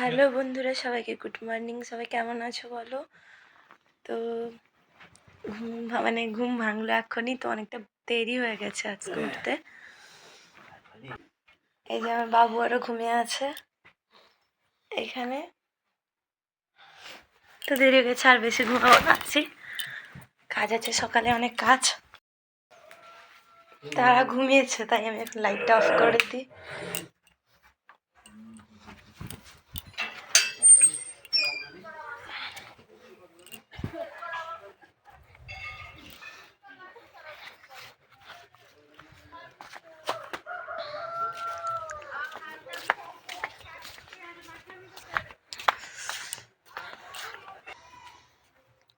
Hello বন্ধুরা সবাইকে good morning. সবাই কেমন আছো বলো? তো ঘুম মানে ঘুম ভাঙলো এখনই তো অনেকটা দেরি হয়ে গেছে আজকে উঠতে। এই যে আমার বাবু আরও ঘুমিয়ে আছে এখানে। তো দেরি হয়ে গেছে আর বেশি ঘুমাবো না আছি। কাজ আছে সকালে অনেক কাজ। তারা ঘুমিয়েছে তাই আমি এখন লাইটটা অফ করে দিই।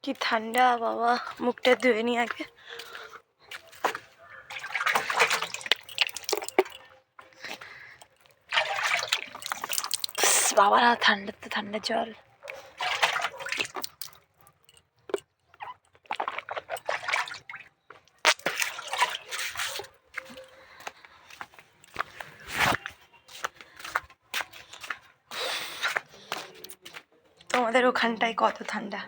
কি ঠান্ডা বাবা, মুখটা ধুয়ে নি আগে। বাবা ঠান্ডা তো ঠান্ডা জল। তোমাদের ওখানটায় কত ঠান্ডা?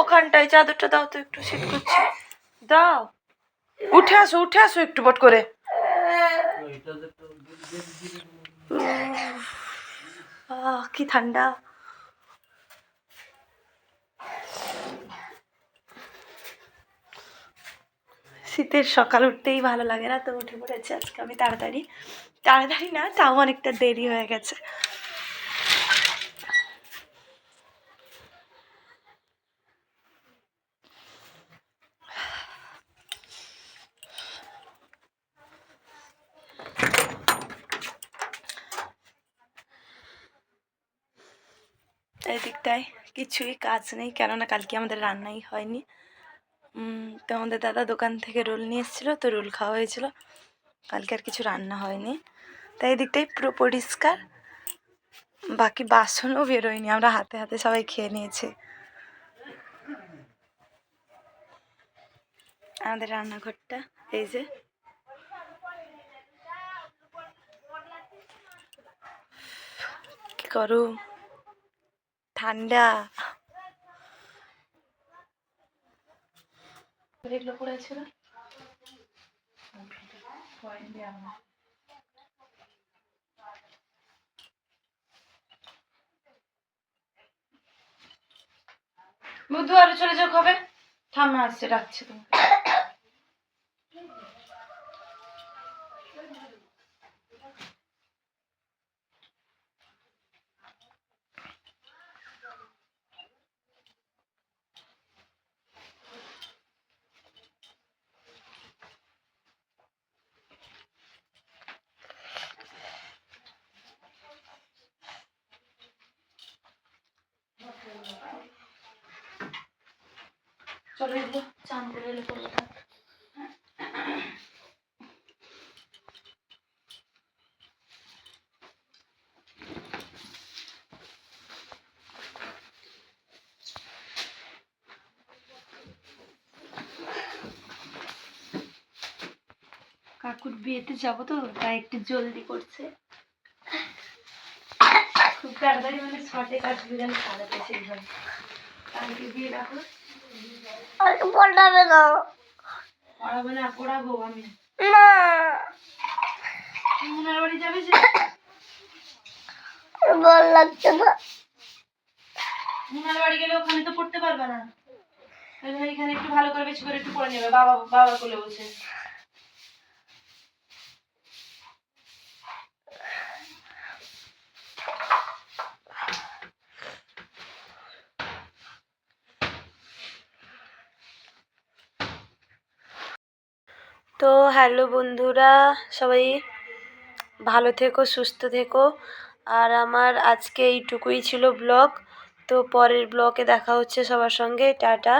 ওখানটায় চাদরটা দাও তো একটু শীত করছে। দাও। উঠে আসো উঠে আসো একটু বট করে। কি ঠান্ডা। শীতের সকাল উঠতেই ভালো লাগে না তো, উঠে পড়েছে আজকে আমি তাড়াতাড়ি। তাড়াতাড়ি না, তাও অনেকটা দেরি হয়ে গেছে। এই দিকটায় কিছুই কাজ নেই, কেননা কালকে আমাদের রান্নাই হয়নি। তো আমাদের দাদা দোকান থেকে রোল নিয়ে এসেছিল, তো রোল খাওয়া হয়েছিল। কালকে আর কিছু রান্না হয়নি। তাই এই দিকটাই পুরো পরিষ্কার, বাকি বাসনও বেরোয়নি, আমরা হাতে হাতে সবাই খেয়ে নিয়েছি। আমাদের রান্নাঘরটা, এই যে। কি গরম ঠান্ডা। এগুলো আরও চলে যাও কবে ঠাম্মা আসছে ডাকছে তোমাকে। চলো এগুলো চান করে এলে কাকুর বিয়েতে যাব তো তাই একটু জলদি করছে। তাড়াতাড়ি মানে শর্টে কাটবে যেন সাজাতে সেইভাবে কালকে বিয়ে রাখো। পড়াবে না। পড়াবো না পড়াবো আমি। না। মুনার বাড়ি যাবে যে? বল লাগছে না। মুনার বাড়ি গেলে ওখানে তো পড়তে পারবে না। এখানে একটু ভালো করে বেশি করে একটু পড়ে নেবে। বাবা বাবার কোলে বসে। তো হ্যালো বন্ধুরা, সবাই ভালো থেকো, সুস্থ থেকো। আর আমার আজকে এইটুকুই ছিল ব্লগ, তো পরের ব্লগে দেখা হচ্ছে সবার সঙ্গে, টাটা।